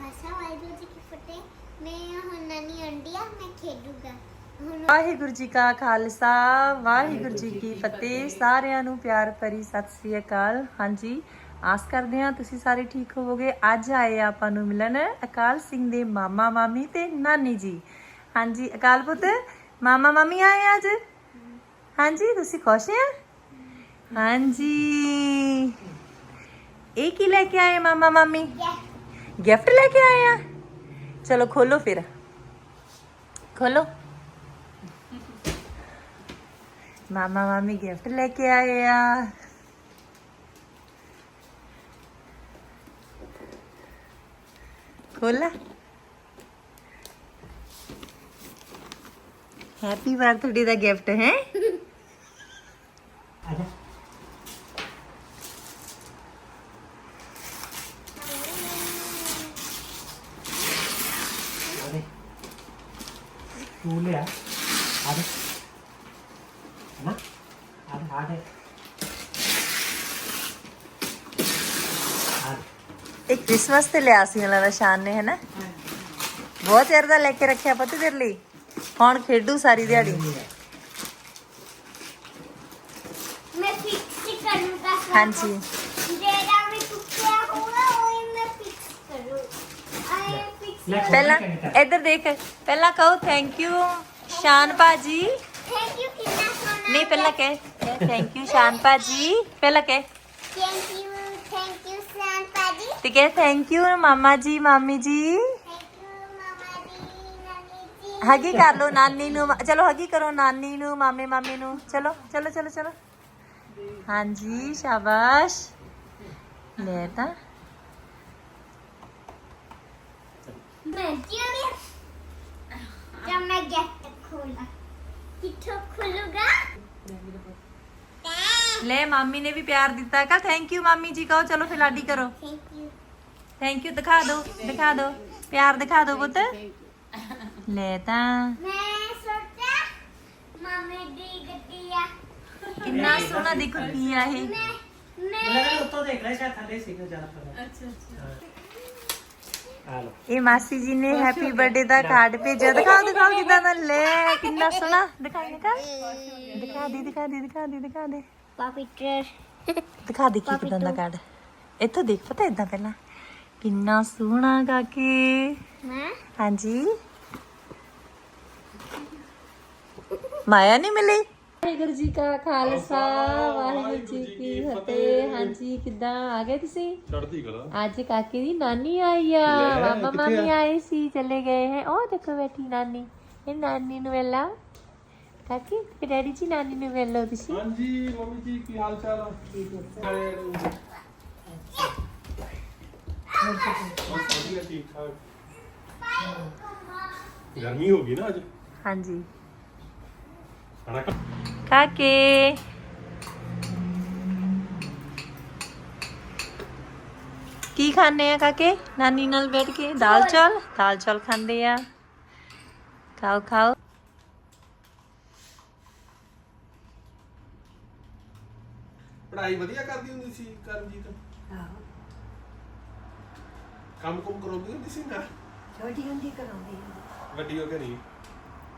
ਖਾਲਸਾ ਵਾਹਿਗੁਰੂ ਜੀ ਕੀ ਫਤਿਹ। ਮੈਂ ਹੁਣ ਨਾਨੀ ਅੰਡੀ ਆ ਮੈਂ ਖੇਡੂਗਾ। ਹੁਣ ਵਾਹਿਗੁਰੂ ਜੀ ਕਾ ਖਾਲਸਾ ਵਾਹਿਗੁਰੂ ਜੀ ਕੀ ਫਤਿਹ। ਸਾਰਿਆਂ ਨੂੰ ਪਿਆਰ ਭਰੀ ਸਤਿ ਸ੍ਰੀ ਅਕਾਲ। ਹਾਂਜੀ ਆਸ ਕਰਦੇ ਹਾਂ ਤੁਸੀਂ ਸਾਰੇ ਠੀਕ ਹੋਵੋਗੇ। ਅੱਜ ਆਏ ਆ ਆਪਾਂ ਨੂੰ ਮਿਲਣ ਅਕਾਲ ਸਿੰਘ ਦੇ ਮਾਮਾ ਮਾਮੀ ਤੇ ਨਾਨੀ ਜੀ। ਹਾਂਜੀ ਅਕਾਲ ਪੁੱਤ ਮਾਮਾ ਮਾਮੀ ਆਏ ਆ ਅੱਜ? ਹਾਂਜੀ ਤੁਸੀਂ ਖੁਸ਼ ਆ? ਹਾਂਜੀ। ਇਹ ਕੀ ਲੈ ਕੇ ਆਏ ਮਾਮਾ ਮਾਮੀ? ਗਿਫਟ ਲੈ ਕੇ ਆਏ ਆ ਚਲੋ ਖੋਲੋ ਫਿਰ ਖੋਲੋ ਮਾਮਾ ਮਾਮੀ ਗਿਫਟ ਲੈ ਕੇ ਆਏ ਆ ਖੋਲਾ ਹੈਪੀ ਬਰਥਡੇ ਦਾ ਆ ਦੇ ਨਾ ਆ ਦੇ ਆ ਦੇ ਦੇ ਕ੍ਰਿਸਮਸ ਤੇ ਲਿਆ ਸੀ ਉਹਨਾਂ ਦਾ ਸ਼ਾਨ ਨੇ ਹੈਨਾ ਬਹੁਤ ਚਿਰ ਦਾ ਲੈ ਕੇ ਰੱਖਿਆ ਪਤਾ ਤੇਰੇ ਲਈ ਹੁਣ ਖੇਡੂ ਸਾਰੀ ਦਿਹਾੜੀ ਮੈਂ ਫਿਕਸ ਕਰੂੰਗਾ ਸਭ ਹਾਂਜੀ ਜਿਹੜਾ ਵੀ ਟੁੱਟਿਆ ਹੋਊਗਾ ਉਹ ਮੈਂ ਫਿਕਸ ਕਰੂ ਆਏ ਫਿਕਸ ਲੈ ਪਹਿਲਾਂ ਇੱਧਰ ਦੇਖ ਪਹਿਲਾਂ ਕਹੋ ਥੈਂਕ ਯੂ ਸ਼ਾਨ ਭਾਜੀ। ਥੈਂਕ ਯੂ ਕਿੰਨਾ ਸੋਹਣਾ ਨਹੀਂ ਪਹਿਲਾਂ ਕਹਿ ਥੈਂਕ ਯੂ ਸ਼ਾਨ ਭਾਜੀ। ਪਹਿਲਾਂ ਕਹਿ। Thank you thank you Shaan ਪਾਜੀ ਤੇ ਕਹਿ ਥੈਂਕ ਯੂ ਮਾਮਾ ਜੀ ਮਾਮੀ ਜੀ। ਹਗੀ ਕਰ ਲੋ ਨਾਨੀ ਨੂੰ ਚਲੋ ਹਗੀ ਕਰੋ ਨਾਨੀ ਨੂੰ ਮਾਮੇ ਮਾਮੀ ਨੂੰ। ਚਲੋ ਚਲੋ ਚਲੋ ਚਲੋ। ਹਾਂਜੀ ਸ਼ਾਬਾਸ਼। ਲੈ ਤਾਂ। ਮੈਂ ਜਿਉਂ ਜਦ ਮੈਂ ਗੈਟ ਖੋਲਾ ਕਿੱਥੋਂ ਖੋਲੂਗਾ ਲੈ ਮਾਮੀ ਨੇ ਵੀ ਪਿਆਰ ਦਿੱਤਾ ਕਾ ਥੈਂਕ ਯੂ ਮਾਮੀ ਜੀ ਕਹੋ ਚਲੋ ਫਿਰ ਲਾਡੀ ਕਰੋ ਥੈਂਕ ਯੂ ਥੈਂਕ ਯੂ ਦਿਖਾ ਦਿਓ ਦਿਖਾ ਦਿਓ ਪਿਆਰ ਦਿਖਾ ਦਿਓ ਪੁੱਤ ਲੈ ਤਾਂ ਮੈਂ ਸੋਚਿਆ ਮਾਮੇ ਦੀ ਗੱਡੀ ਆ ਕਿੰਨਾ ਸੋਹਣਾ ਦੇਖੋ ਕੀ ਆ ਇਹ ਦੇਖ ਮਾਸੀ ਜੀ ਨੇ ਹੈਪੀ ਬਰਥਡੇ ਦਾ ਕਾਰਡ ਭੇਜਿਆ। ਦਿਖਾਓ ਦਿਖਾਓ ਕਿਦਾਂ ਦਾ ਲੈ ਕਿੰਨਾ ਸੋਹਣਾ। ਦਿਖਾ ਦਿਖਾ। ਦੇ ਦਿਖਾ ਦੇ ਦਿਖਾ ਦੇ ਦਿਖਾ ਦੇ। ਪਾਪੀਟਰ ਦਿਖਾ ਦੇ ਕੀ ਕਿਦਾਂ ਦਾ ਕਾਰਡ ਇੱਥੋਂ ਦੇਖ ਪਤਾ ਇਦਾਂ ਪਹਿਲਾਂ। ਕਿੰਨਾ ਸੋਹਣਾ ਕਾਕੇ। ਹਾਂਜੀ। ਮਾਇਆ ਨਹੀਂ ਮਿਲੀ? ਵਾਹਿਗੁਰੂ ਜੀ ਕਾ ਖਾਲਸਾ ਵਾਹਿਗੁਰੂ ਜੀ ਕੀ ਫਤਿਹ। ਹਾਂਜੀ ਕਿੱਦਾਂ ਆ ਗਏ ਤੁਸੀਂ? ਚੜਦੀ ਕਲਾ। ਅੱਜ ਕਾਕੇ ਦੀ ਨਾਨੀ ਆਈ ਆ ਲੈ, ਮਾਮਾ? ਆਏ ਸੀ ਚਲੇ ਗਏ ਹੈ। ਉਹ ਦੇਖੋ ਬੈਠੀ ਨਾਨੀ ਇਹ ਨਾਨੀ ਨੂੰ ਮਿਲਾ ਕਾਕੀ ਤੇ ਡੈਡੀ ਜੀ ਨਾਨੀ ਨੂੰ ਲਓ ਤੁਸੀਂ। ਹਾਂਜੀ ਮੰਮੀ ਜੀ ਕੀ ਹਾਲ ਚਾਲ ਆ? ਠੀਕ ਹੈ। ਵਧੀਆ ਠੀਕ ਠਾਕ ਗਰਮੀ ਹੋ ਗਈ ਨਾ ਅੱਜ? ਹਾਂਜੀ। ਕਾਕੇ ਕੀ ਖਾਣੇ ਆ ਕਾਕੇ? ਨਾਨੀ ਨਾਲ ਬੈਠ ਕੇ ਦਾਲ ਚੌਲ ਦਾਲ ਚੌਲ ਖਾਂਦੇ ਆ। ਖਾਓ ਖਾਓ। ਪੜ੍ਹਾਈ ਵਧੀਆ ਕਰਦੀ ਹੁੰਦੀ ਸੀ ਕਰਮਜੀਤ? ਕੰਮ ਕੁਮ ਕਰਾਉਂਦੀ ਹੁੰਦੀ ਸੀ ਨਾ? ਛੋਟੀ ਹੁੰਦੀ ਕਰਾਉਂਦੀ ਹੁੰਦੀ। ਵੱਡੀ ਹੋ ਕੇ ਨਹੀਂ?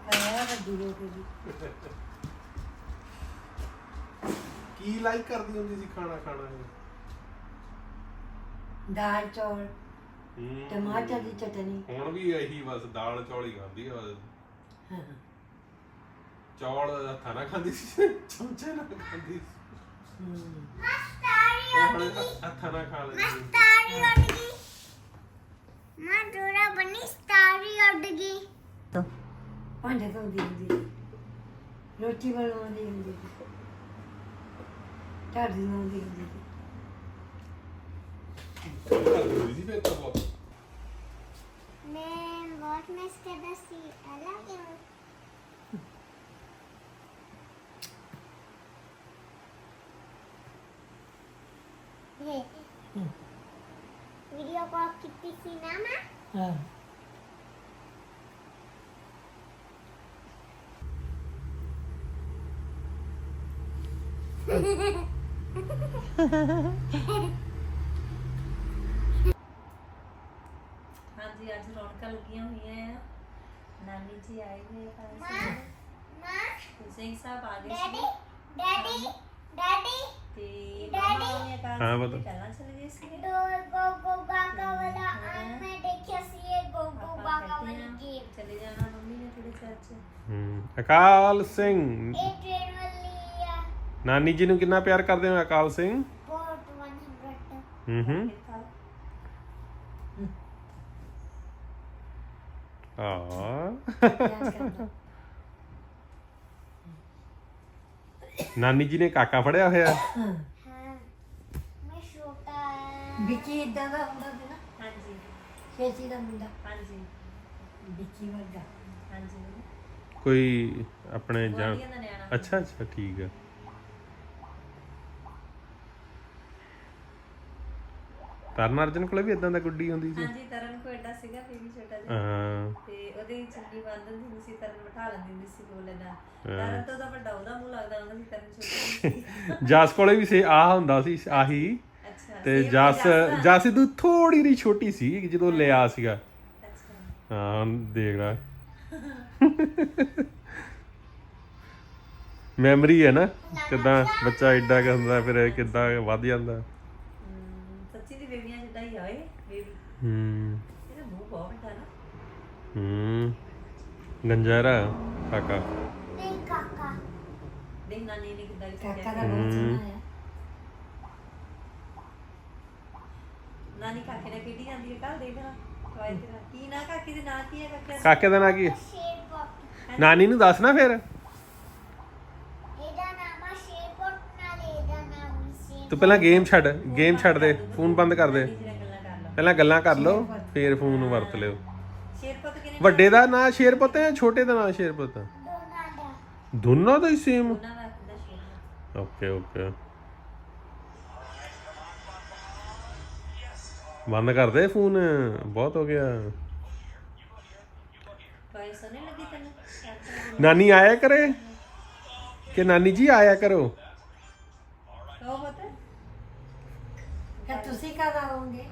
ਕਰਾਇਆ ਵੱਡੀ ਕੇ ਵੀ ਕੀ ਲਾਈਕ ਕਰਦੀ ਹੁੰਦੀ ਸੀ ਖਾਣਾ ਖਾਣਾ ਦਾਲ ਚੌਲ ਹੂੰ। ਟਮਾਟਰ ਦੀ ਚਟਨੀ। ਹੁਣ ਵੀ ਇਹੀ ਬਸ ਦਾਲ ਚੌਲ ਹੀ ਖਾਂਦੀ ਆ ਬਸ। ਹਾਂ। ਚੌਲ ਹੱਥਾਂ ਨਾਲ ਖਾਂਦੀ ਸੀ ਚਮਚੇ ਨਾਲ ਖਾਂਦੀ ਸੀ। ਹਮ। ਇਹ ਹੁਣ ਹੱਥਾਂ ਨਾਲ ਖਾ ਲੈਂਦੀ ਸੀ। ਸਟਾਰੀ ਉੱਡ ਗਈ ਮਾਂ ਡੋਰਾ ਬਣੀ ਸਟਾਰੀ ਉੱਡ ਗਈ ਭਾਂਡੇ ਧੋਂਦੀ ਹੁੰਦੀ ਸੀ। ਰੋਟੀ ਬਣਾਉਂਦੀ ਹੁੰਦੀ ਸੀ। ਝਾੜੂ ਲਾਉਂਦੀ ਹੁੰਦੀ ਸੀ। ਸੀ ਫਿਰ ਤਾਂ ਬਹੁਤ ਮੈਂ ਬਹੁਤ ਮਿਸ ਕਰਦਾ ਸੀ। ਅਲਾ ਕਿ ਇਹ ਵੀਡੀਓ ਕਾਲ ਕੀਤੀ ਸੀ ਨਾ ਮੈਂ? ਹਾਂ। ਹਾਂਜੀ ਅੱਜ ਰੌਣਕਾਂ ਲੱਗੀਆਂ ਹੋਈਆਂ ਆ। ਨਾਨੀ ਜੀ ਆਏ ਹੋਏ ਆ ਮਾਂ ਘਰ ਮਾਂ। ਤੇ ਸਿੰਘ ਸਾਹਿਬ ਆ ਗਏ ਡੈਡੀ ਸੀ। ਡੈਡੀ ਡੈਡੀ ਤੇ ਡੈਡੀ। ਮਾਮਾ ਨੇ ਅਕਾਲ ਹਾਂ, ਸਿੰਘ ਬਤਾ। ਜੀ ਪਹਿਲਾਂ ਚਲੇ ਗਏ ਸੀ ਡੋਰ ਗੋ ਗੋ ਗਾਗਾ ਵਾਲਾ ਆ ਮੈਂ ਦੇਖਿਆ ਸੀ ਇਹ ਗੋ ਗੋ ਆਪਾਂ ਗਾਗਾ ਕਰਦੇ ਵਾਲੀ ਹਾਂ ਗੇਮ ਚਲੇ ਜਾਣਾ ਮੰਮੀ ਨੇ ਥੋੜੇ ਚਿਰ ਚ। ਹੂੰ ਅਕਾਲ ਸਿੰਘ। ਇਹ ਟ੍ਰੇਨ ਵਾਲੀ ਆ ਨਾਨੀ ਜੀ ਨੂੰ ਕਿੰਨਾ ਪਿਆਰ ਕਰਦੇ ਹੋ ਅਕਾਲ ਸਿੰਘ? ਬਹੁਤ 100 ਹੂੰ ਹੂੰ। ਆ ਨਾਨੀ ਜੀ ਨੇ ਕਾਕਾ ਫੜਿਆ ਹੋਇਆ? ਹਾਂ। ਮੈਂ ਛੋਟਾ ਆ ਵਿੱਕੀ ਇਦਾਂ ਦਾ ਹੁੰਦਾ ਸੀ ਨਾ? ਹਾਂਜੀ। ਛੇਤੀ ਦਾ ਮੁੰਡਾ। ਹਾਂਜੀ। ਵਿੱਕੀ ਵਰਗਾ। ਹਾਂਜੀ। ਕੋਈ ਆਪਣੇ ਜਾਣ ਗੁਆਂਢੀਆਂ ਦਾ ਨਿਆਣਾ ਅੱਛਾ ਅੱਛਾ ਠੀਕ ਹੈ ਤਰਨ ਅਰਜਨ ਕੋਲੇ ਵੀ ਇਦਾਂ ਦਾ ਗੁੱਡੀ ਹੁੰਦੀ ਸੀ? ਹਾਂਜੀ ਤਰਨ ਕੋ ਐਡਾ ਸੀਗਾ ਫਿਰ ਵੀ ਛੋਟਾ ਜਿਹਾ। ਹਾਂ। ਤੇ ਉਹਦੀ ਚੁੰਨੀ ਬੰਦ ਹੁੰਦੀ ਸੀ ਤਰਨ ਬਿਠਾ ਲੈਂਦੀ ਹੁੰਦੀ ਸੀ ਕੋਲੇ ਨਾਲ। ਤਰਨ ਤੋਂ ਤਾਂ ਵੱਡਾ ਉਹਦਾ ਮੂੰਹ ਲੱਗਦਾ ਹੁੰਦਾ ਸੀ ਤਰਨ ਛੋਟੀ ਸੀ ਜਸ ਕੋਲੇ ਵੀ ਸੇ ਆ ਹੁੰਦਾ ਸੀ ਆਹੀ। ਅੱਛਾ ਤੇ ਜਸ। ਜਸ ਇਦੋਂ ਥੋੜੀ ਜਿਹੀ ਛੋਟੀ ਸੀ ਜਦੋਂ ਲਿਆ ਸੀਗਾ। ਅੱਛਾ। ਹਾਂ ਹੁਣ ਦੇਖ ਲੈ। ਮੈਮਰੀ ਹੈ ਨਾ ਕਿਦਾਂ ਬੱਚਾ ਐਡਾ ਕੁ ਹੁੰਦਾ ਫਿਰ ਕਿਦਾਂ ਵੱਧ ਜਾਂਦਾ। ਹੂੰ। ਇਹਦਾ ਮੂੰਹ ਬਹੁਤ ਵੱਡਾ ਨਾ ਹੂੰ ਗੰਜਾਰਾ ਕਾਕਾ? ਨਹੀਂ ਕਾਕਾ। ਦੇਖ ਨਾਨੀ ਨੇ ਕਿੱਦਾਂ ਕਾਕਾ ਦਾ ਲਿਖਿਆ ਬਹੁਤ ਸੋਹਣਾ ਹੈ ਨਾਨੀ ਕਾਕੇ ਨਾਲ ਖੇਡੀ ਜਾਂਦੀ ਹੈ ਕੱਲ ਦੇਖਣਾ ਟਵਾਈ ਤੇਰਾ ਕੀ ਨਾ ਕਾਕੇ ਦੇ ਨਾਂ? ਕੀ ਹੈ ਕਾਕੇ ਦਾ? ਕਾਕੇ ਦਾ ਨਾਂ ਕੀ ਹੈ ਸ਼ੇਰ ਪੋਪ ਨਾਨੀ ਨੂੰ ਦੱਸ ਨਾ ਫਿਰ। ਇਹਦਾ ਨਾਮ ਆ ਸ਼ੇਰ ਪੋਪ ਨਾਲ ਇਹਦਾ ਨਾਮ ਵੀ ਸ਼ੇਰ ਤੂੰ ਪਹਿਲਾਂ ਗੇਮ ਛੱਡ ਗੇਮ ਛੱਡ ਦੇ ਫੋਨ ਬੰਦ ਕਰ ਦੇ। ਪਹਿਲਾਂ ਗੱਲਾਂ ਕਰ ਲਓ ਫਿਰ ਫੋਨ ਵਰਤ ਲਿਓ। ਸ਼ੇਰਪਤ ਵੱਡੇ ਦਾ ਨਾਂ ਸ਼ੇਰਪੁੱਤ ਹੈ ਛੋਟੇ ਦਾ ਨਾਂ ਸ਼ੇਰਪੁੱਤ ਹੈ? ਦੋਨਾਂ ਦਾ ਹੀ ਸੇਮ ਉਹਨਾਂ ਦਾ ਓਕੇ ਓਕੇ ਬੰਦ ਕਰ ਦੇ ਫੋਨ ਬਹੁਤ ਹੋ ਗਿਆ। ਟਵਾਈ ਸੋਨੇ ਲੱਗੀ ਤੈਨੂੰ? ਕਹੋ ਨਾਨੀ ਆਇਆ ਕਰੇ? ਕਿ ਨਾਨੀ ਜੀ ਆਇਆ ਕਰੋ ਪਤਾ ਕਿ ਤੁਸੀਂ ਕਦ ਆਓਗੇ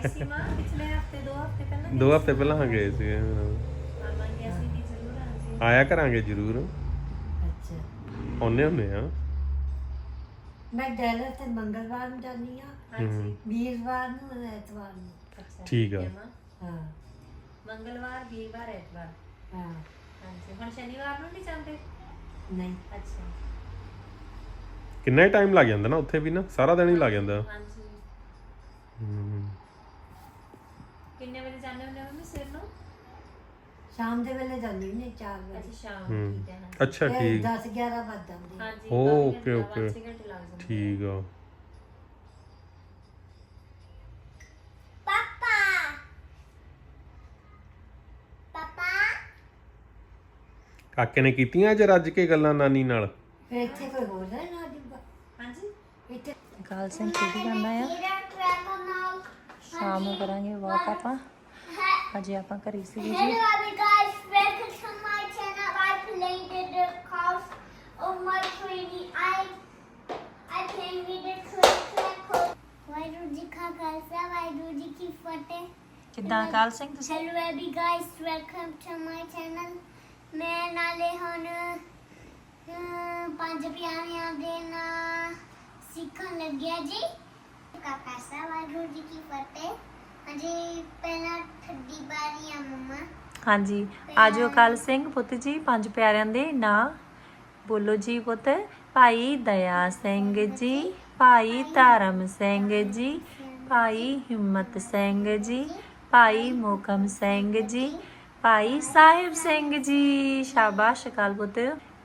ਅਸੀਂ ਆਏ ਸੀ ਮਾਂ ਪਿਛਲੇ ਹਫ਼ਤੇ ਦੋ ਹਫ਼ਤੇ ਪਹਿਲਾਂ ਦੋ ਹਫ਼ਤੇ ਪਹਿਲਾਂ ਹਾਂ ਗਏ ਸੀ ਮਾਮਾ ਗਿਆ ਸੀ ਕਿ ਜ਼ਰੂਰ ਆਂਜੀ ਆਇਆ ਕਰਾਂਗੇ ਜ਼ਰੂਰ। ਅੱਛਾ। ਆਉਨੇ ਆ। ਮੈਂ ਡੈਲਰ ਤੇ ਮੰਗਲਵਾਰ ਨੂੰ ਜਾਂਦੀ ਆ ਹਾਂਜੀ। ਵੀਰਵਾਰ ਨੂੰ ਐਤਵਾਰ ਨੂੰ। ਅੱਛਾ। ਠੀਕ ਆ। ਹੈ ਮਾਂ। ਹਾਂ। ਮੰਗਲਵਾਰ ਵੀਰਵਾਰ ਐਤਵਾਰ। ਹਾਂ। ਹਾਂਜੀ। ਹੁਣ ਸ਼ਨੀਵਾਰ ਨੂੰ ਨਹੀਂ ਜਾਂਦੇ? ਨਹੀਂ। ਅੱਛਾ। ਕਿੰਨਾ ਟਾਈਮ ਲੱਗ ਜਾਂਦਾ ਨਾ ਉੱਥੇ ਵੀ ਨਾ ਸਾਰਾ ਦਿਨ ਹੀ ਲੱਗ ਜਾਂਦਾ। ਹਾਂਜੀ। ਕਿੰਨੇ ਵਜੇ ਜਾਂਦੇ ਹੁੰਦੇ ਹੋ ਮੰਮੀ ਸਿਰ ਨੂੰ? ਸ਼ਾਮ ਦੇ ਵੇਲੇ ਜਾਂਦੀ ਨੇ 4 ਅੱਛਾ ਵਜੇ। ਸ਼ਾਮ ਨੂੰ ਠੀਕ ਹੈ ਹਾਂਜੀ। ਅੱਛਾ ਠੀਕ। 10 11 ਵੱਜ ਜਾਂਦੇ ਹਾਂਜੀ ਓਕੇ, ਓਕੇ। ਪੰਜ ਛੇ ਘੰਟੇ ਲੱਗ ਜਾਂਦੇ ਠੀਕ ਆ। ਪਾਪਾ। ਪਾਪਾ। ਕਾਕੇ ਨੇ ਕੀਤੀਆਂ ਅੱਜ ਰੱਜ ਕੇ ਗੱਲਾਂ ਨਾਨੀ ਨਾਲ? ਫਿਰ ਇੱਥੇ ਕੋਈ ਹੋਰ ਹੈ ਨਾ ਜੂਗਾ ਹਾਂਜੀ। ਇੱਥੇ ਕਾਲ ਸਿੰਘ ਜਾਂਦਾ ਆ। ਸ਼ਾਮ ਨੂੰ ਕਰਾਂਗੇ ਵਾਕ ਆਪਾਂ ਅਜੇ ਆਪਾਂ ਘਰੇ ਸੀਗੇ ਜੀ। Hello guys, welcome to my channel. I played in the house of my training. I I played with the track Waheguru ji ਕਾ ਖਾਲਸਾ ਵਾਹਿਗੁਰੂ ਜੀ ਕੀ ਫਤਿਹ। ਕਿੱਦਾਂ ਕਾਲ ਸਿੰਘ ਤੁਸੀਂ? Hello every guys welcome to my channel ਮੈਂ ਨਾਲੇ ਹੁਣ ਅਹ, ਪੰਜ ਪਿਆਰਿਆਂ ਦੇ ਨਾਂ ਸਿੱਖਣ ਲੱਗਿਆ ਜੀ। ਕਾ ਖਾਲਸਾ ਵਾਹਿਗੁਰੂ ਜੀ ਕੀ ਫਤਿਹ ਅਜੇ ਪਹਿਲਾਂ ਠੱਡੀ ਬਾਰੀ ਆ ਮੰਮਾ ਹਾਂਜੀ ਆਜੋ ਕਾਲ ਸਿੰਘ ਪੁੱਤ ਜੀ ਪੰਜ ਪਿਆਰਿਆਂ ਦੇ ਨਾਂ ਬੋਲੋ ਜੀ ਪੁੱਤ ਭਾਈ ਦਇਆ ਸਿੰਘ ਜੀ ਭਾਈ ਧਰਮ ਸਿੰਘ ਜੀ ਭਾਈ ਹਿੰਮਤ ਸਿੰਘ ਜੀ ਭਾਈ ਮੋਕਮ ਸਿੰਘ ਜੀ ਭਾਈ ਸਾਹਿਬ ਸਿੰਘ ਜੀ ਸ਼ਾਬਾਸ਼ ਅਕਾਲ ਪੁੱਤ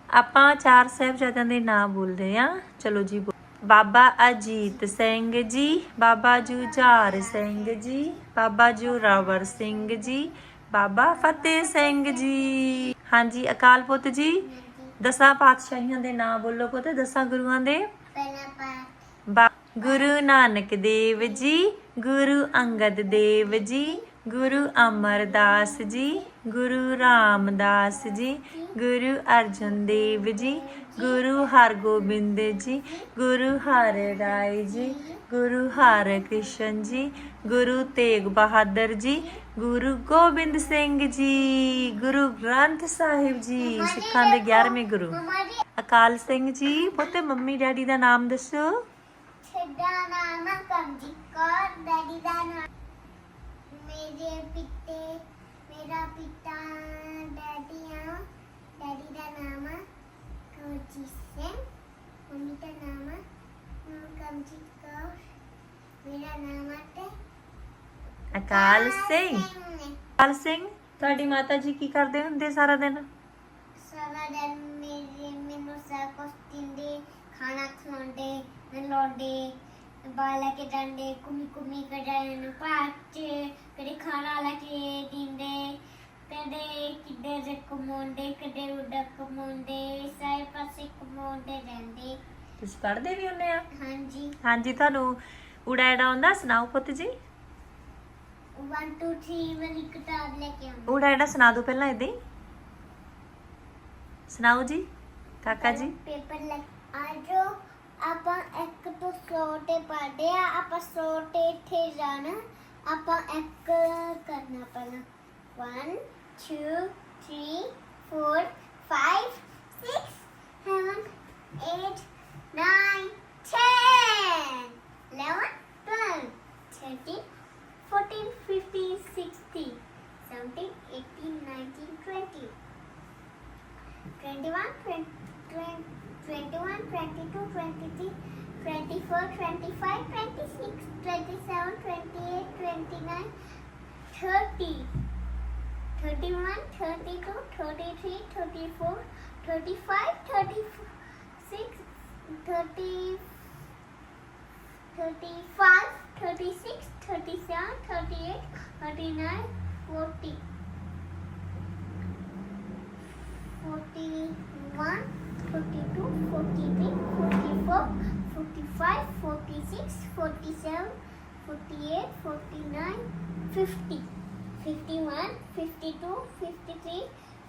ਆਪਾਂ ਚਾਰ ਸਾਹਿਬਜ਼ਾਦਿਆਂ ਦੇ ਨਾਂ ਬੋਲ ਰਹੇ ਹਾਂ ਚਲੋ ਜੀ ਬਾਬਾ ਅਜੀਤ ਸਿੰਘ ਜੀ ਬਾਬਾ ਜੁਝਾਰ ਸਿੰਘ ਜੀ ਬਾਬਾ ਜੋਰਾਵਰ ਸਿੰਘ ਜੀ ਬਾਬਾ ਫਤਿਹ ਸਿੰਘ ਜੀ। ਹਾਂਜੀ ਅਕਾਲ ਪੁੱਤ ਜੀ ਦਸਾਂ ਪਾਤਸ਼ਾਹੀਆਂ ਦੇ ਨਾਮ ਬੋਲੋ ਪੁੱਤ ਦਸਾਂ ਗੁਰੂਆਂ ਦੇ। ਗੁਰੂ ਨਾਨਕ ਦੇਵ ਜੀ ਗੁਰੂ ਅੰਗਦ ਦੇਵ ਜੀ ਗੁਰੂ ਅਮਰਦਾਸ ਜੀ, ਗੁਰੂ ਰਾਮਦਾਸ ਜੀ, ਗੁਰੂ ਅਰਜਨ ਦੇਵ ਜੀ, ਗੁਰੂ ਹਰਗੋਬਿੰਦ ਜੀ, ਗੁਰੂ ਹਰਿਰਾਏ ਜੀ, ਗੁਰੂ ਹਰਕ੍ਰਿਸ਼ਨ ਜੀ, ਗੁਰੂ ਤੇਗ ਬਹਾਦਰ ਜੀ, ਗੁਰੂ ਗੋਬਿੰਦ ਸਿੰਘ ਜੀ, ਗੁਰੂ ਗ੍ਰੰਥ ਸਾਹਿਬ ਜੀ, ਸਿੱਖਾਂ ਦੇ 11ਵੇਂ ਗੁਰੂ। ਅਕਾਲ ਸਿੰਘ ਜੀ, ਪੁੱਤ ਮੰਮੀ ਡੈਡੀ ਦਾ ਨਾਮ ਦੱਸੋ। ਛੱਡਾ ਨਾਮ ਕਮਜੀ ਕੌਰ, ਡੈਡੀ ਦਾ ਨਾਮ। ਮੇਰੇ ਪਿੱਤੇ ਮੇਰਾ ਪਿਤਾ ਡੈਡੀ ਆ ਡੈਡੀ ਦਾ ਨਾਮ ਕੋਚੀ ਸਿੰਘ ਮੰਮੀ ਦਾ ਨਾਮ ਕਮਜੀ ਕੌਰ ਮੇਰਾ ਨਾਮ ਹੈ ਅਕਾਲ ਸਿੰਘ। ਅਕਾਲ ਸਿੰਘ ਤੁਹਾਡੀ ਮਾਤਾ ਜੀ ਕੀ ਕਰਦੇ ਹੁੰਦੇ ਸਾਰਾ ਦਿਨ? ਸਾਰਾ ਦਿਨ ਮੇਰੇ ਮੈਨੂੰ ਸਭ ਕੁਛ ਦਿੰਦੇ ਖਾਣਾ ਖਵਾਉਂਦੇ ਨਲਾਉਂਦੇ ਬਾਲਾ ਕੇ ਡੰਡੇ ਕੁਮੀ ਕੁਮੀ ਕਰਨ ਪਾਚ ਕਦੇ ਖਾਣਾ ਲੈ ਕੇ ਦਿੰਦੇ ਕਦੇ ਕਿੱਡੇ ਦੇ ਕਮਾਉਂਦੇ ਕਦੇ ਉੱਡਾ ਕਮਾਉਂਦੇ ਸਾਰੇ ਪਾਸੇ ਕਮਾਉਂਦੇ ਰਹਿੰਦੇ ਤੁਸੀਂ ਪੜ੍ਹਦੇ ਵੀ ਹੁੰਦੇ ਆ ਹਾਂਜੀ ਹਾਂਜੀ ਤੁਹਾਨੂੰ ਉਡਾਇੜਾ ਆਉਂਦਾ ਸੁਣਾਓ ਪੁੱਤ ਜੀ 1 2 3 ਵਾਲੀ ਕਿਤਾਬ ਲੈ ਕੇ ਆਉਂਦੇ ਉਡਾਇੜਾ ਸੁਣਾ ਦਿਓ ਪਹਿਲਾਂ ਇਦਾਂ ਹੀ ਸੁਣਾਓ ਜੀ ਕਾਕਾ ਜੀ ਪੇਪਰ ਲੈ ਆਜੋ ਆਪਾਂ ਇੱਕ ਤੋਂ ਸੌ ਤੇ ਪੜ੍ਹਦੇ ਆ, ਆਪਾਂ ਸੌ ਤੇ ਇੱਥੇ ਜਾਣਾ, ਆਪਾਂ ਇੱਕ ਕਰਨਾ ਪੈਣਾ। 1 2 3 4 5 6 35, 36, 30, 35, 36, 37, 38, 39, 40. 41, 42, 43, 44, 45, 46, 47, 48, 49, 50, 51, 52, 53,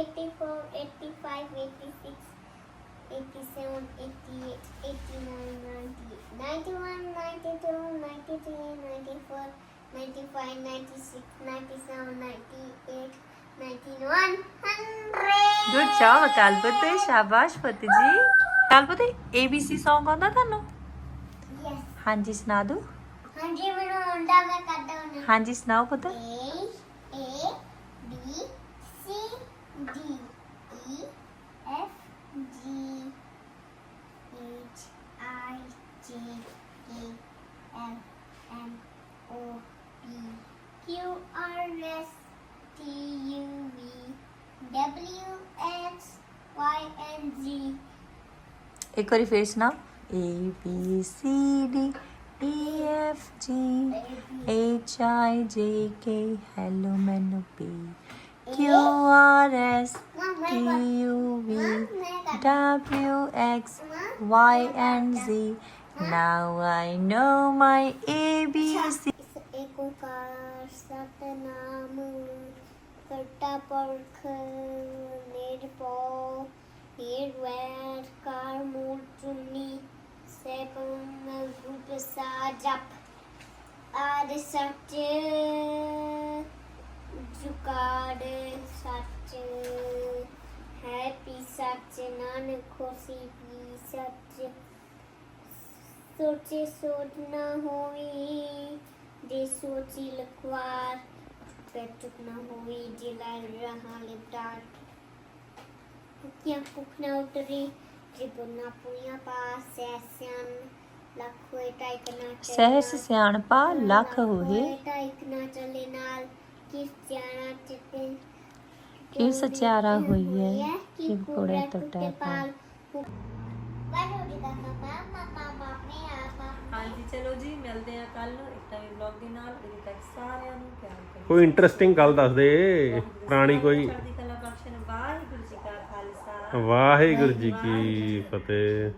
84, 85, 86, 87, 88, 89, 90, 91, 92, 93, 94, 95, 96, 97, 98, 91, 100. Good job, Kalpate. Shabash, Fatiji. Kalpate, ABC song on tha no? Yes. Hanji Snadu? Hanji, mera onda mein karta hu. Hanji Snao pata? एक बार फिर सुनाओ A B C D E F G H I J K hello मैनू P Q R S T U V W X Y and Z now I know my A B C Ek Onkar Satnam करता पुरख निर्भय ਨਿਰਵੈਰ ਕਾਰ ਮੂਲ ਚੁੰਨੀ ਸੱਚ ਜੁਕਾੜ ਸੱਚ ਹੈ ਪੀ ਸੱਚ ਨਾਨਕ ਹੋਸੀ ਪੀ ਸੱਚ ਸੋਚੇ ਸੋਚ ਨਾ ਹੋਈ ਜੇ ਸੋਚੀ ਲਖਵਾਰ ਪੈਟੁਕ ਨਾ ਹੋਈ ਜੇ ਰਹਾ ਲਿਪਟਾਰ ਭੁੱਖੀਆਂ ਭੁੱਖ ਨਾ ਉਤਰੀ ਤ੍ਰਿਬੁਨਾ ਪੁਨੀਆਂ ਪਾਸ ਸੈਸਨ ਲੱਖ ਹੋਏ ਟਾਈਕ ਨਾ ਚੱਲੇ ਸਹਿਸ ਨਾਲ। ਸਿਆਣਪਾ ਲੱਖ ਹੋਏ ਟਾਈਕ ਨਾ ਚੱਲੇ ਨਾਲ ਕਿਸ ਜਾਣਾ ਚਿੱਤੇ ਕੀ ਸਚਿਆਰਾ ਹੋਈ ਹੈ ਕਿ ਕਿ ਕੋੜੇ ਕੋੜੇ ਟੁੱਟੇ ਟੁੱਟੇ ਪਾਲ ਵਾਹਿਗੁਰੂ ਜੀ ਕਾ ਖਾਲਸਾ ਮਾਮਾ ਮਾਮੇ ਆਪਾ ਹਾਂਜੀ ਚਲੋ ਜੀ ਮਿਲਦੇ ਆ ਕੱਲ ਨੂੰ ਇੱਕ ਨਵੇਂ ਵਲੌਗ ਦੇ ਨਾਲ ਉਦੋਂ ਤੱਕ ਸਾਰਿਆਂ ਨੂੰ ਪਿਆਰ ਕਰੀ ਕੋਈ ਇੰਟਰਸਟਿੰਗ ਗੱਲ ਦੱਸ ਦੇ ਪੁਰਾਣੀ ਕੋਈ ਚੜ੍ਹਦੀ ਕਲਾ ਬਖਸ਼ਣ ਵਾਹਿਗੁਰੂ ਜੀ ਕਾ ਖਾਲਸਾ ਵਾਹਿਗੁਰੂ ਜੀ ਕੀ ਫਤਿਹ।